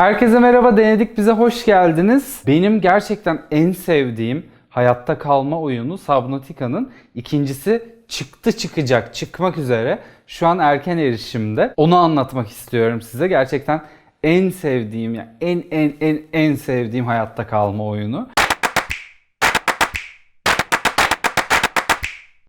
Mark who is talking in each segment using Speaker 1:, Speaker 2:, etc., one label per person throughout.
Speaker 1: Herkese merhaba denedik bize hoş geldiniz. Benim gerçekten en sevdiğim hayatta kalma oyunu Subnautica'nın ikincisi çıktı çıkacak çıkmak üzere. Şu an erken erişimde. Onu anlatmak istiyorum size. Gerçekten en sevdiğim yani en en en en sevdiğim hayatta kalma oyunu.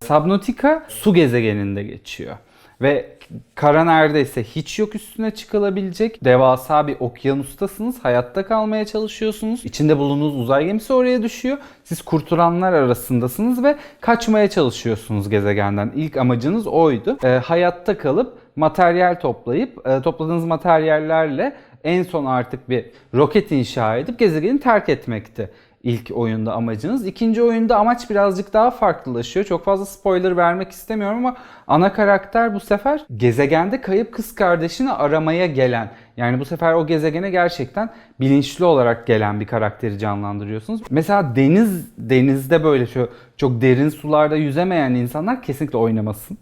Speaker 1: Subnautica su gezegeninde geçiyor. Ve kara neredeyse hiç yok üstüne çıkılabilecek. Devasa bir okyanustasınız. Hayatta kalmaya çalışıyorsunuz. İçinde bulunduğunuz uzay gemisi oraya düşüyor. Siz kurtulanlar arasındasınız ve kaçmaya çalışıyorsunuz gezegenden. İlk amacınız oydu. Ee, hayatta kalıp materyal toplayıp e, topladığınız materyallerle en son artık bir roket inşa edip gezegeni terk etmekti ilk oyunda amacınız. İkinci oyunda amaç birazcık daha farklılaşıyor. Çok fazla spoiler vermek istemiyorum ama ana karakter bu sefer gezegende kayıp kız kardeşini aramaya gelen. Yani bu sefer o gezegene gerçekten bilinçli olarak gelen bir karakteri canlandırıyorsunuz. Mesela deniz denizde böyle şu çok derin sularda yüzemeyen insanlar kesinlikle oynamasın.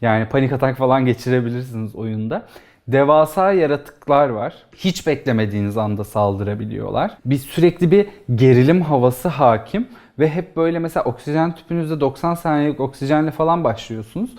Speaker 1: Yani panik atak falan geçirebilirsiniz oyunda. Devasa yaratıklar var. Hiç beklemediğiniz anda saldırabiliyorlar. Bir sürekli bir gerilim havası hakim ve hep böyle mesela oksijen tüpünüzde 90 saniyelik oksijenle falan başlıyorsunuz.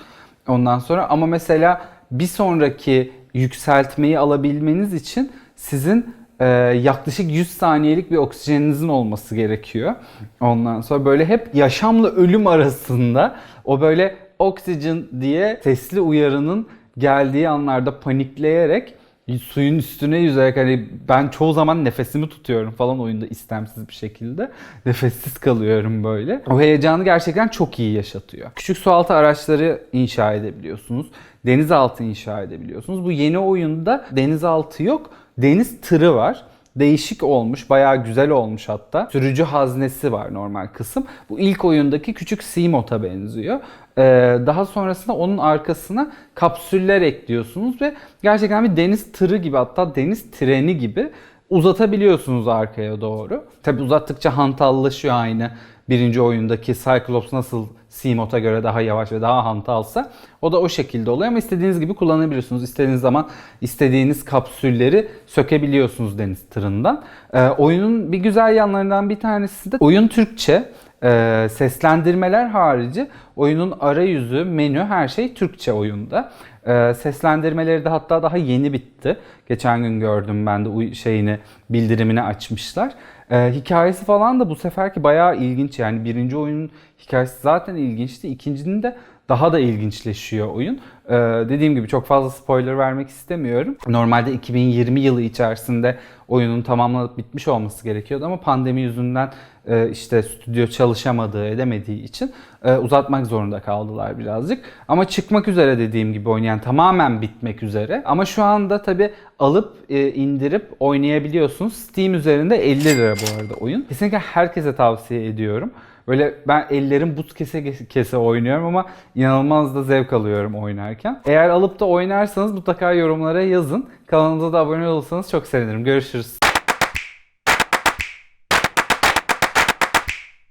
Speaker 1: Ondan sonra ama mesela bir sonraki yükseltmeyi alabilmeniz için sizin e, yaklaşık 100 saniyelik bir oksijeninizin olması gerekiyor. Ondan sonra böyle hep yaşamla ölüm arasında o böyle oksijen diye sesli uyarının geldiği anlarda panikleyerek suyun üstüne yüzerek hani ben çoğu zaman nefesimi tutuyorum falan oyunda istemsiz bir şekilde. Nefessiz kalıyorum böyle. O heyecanı gerçekten çok iyi yaşatıyor. Küçük sualtı araçları inşa edebiliyorsunuz. Denizaltı inşa edebiliyorsunuz. Bu yeni oyunda denizaltı yok. Deniz tırı var değişik olmuş, bayağı güzel olmuş hatta. Sürücü haznesi var normal kısım. Bu ilk oyundaki küçük Seamot'a benziyor. Ee, daha sonrasında onun arkasına kapsüller ekliyorsunuz ve gerçekten bir deniz tırı gibi hatta deniz treni gibi uzatabiliyorsunuz arkaya doğru. Tabi uzattıkça hantallaşıyor aynı birinci oyundaki Cyclops nasıl Seamot'a göre daha yavaş ve daha hantalsa o da o şekilde oluyor ama istediğiniz gibi kullanabiliyorsunuz. İstediğiniz zaman istediğiniz kapsülleri sökebiliyorsunuz deniz tırından. Ee, oyunun bir güzel yanlarından bir tanesi de oyun Türkçe. Ee, seslendirmeler harici oyunun arayüzü, menü her şey Türkçe oyunda. Ee, seslendirmeleri de hatta daha yeni bitti. Geçen gün gördüm ben de şeyini bildirimini açmışlar. Ee, hikayesi falan da bu seferki bayağı ilginç yani birinci oyunun hikayesi zaten ilginçti. İkincinin de daha da ilginçleşiyor oyun. Ee, dediğim gibi çok fazla spoiler vermek istemiyorum. Normalde 2020 yılı içerisinde oyunun tamamlanıp bitmiş olması gerekiyordu ama pandemi yüzünden e, işte stüdyo çalışamadığı, edemediği için e, uzatmak zorunda kaldılar birazcık. Ama çıkmak üzere dediğim gibi oynayan tamamen bitmek üzere. Ama şu anda tabi alıp e, indirip oynayabiliyorsunuz. Steam üzerinde 50 lira bu arada oyun. Kesinlikle herkese tavsiye ediyorum. Böyle ben ellerim buz kese kese oynuyorum ama inanılmaz da zevk alıyorum oynarken. Eğer alıp da oynarsanız mutlaka yorumlara yazın. Kanalımıza da abone olursanız çok sevinirim. Görüşürüz.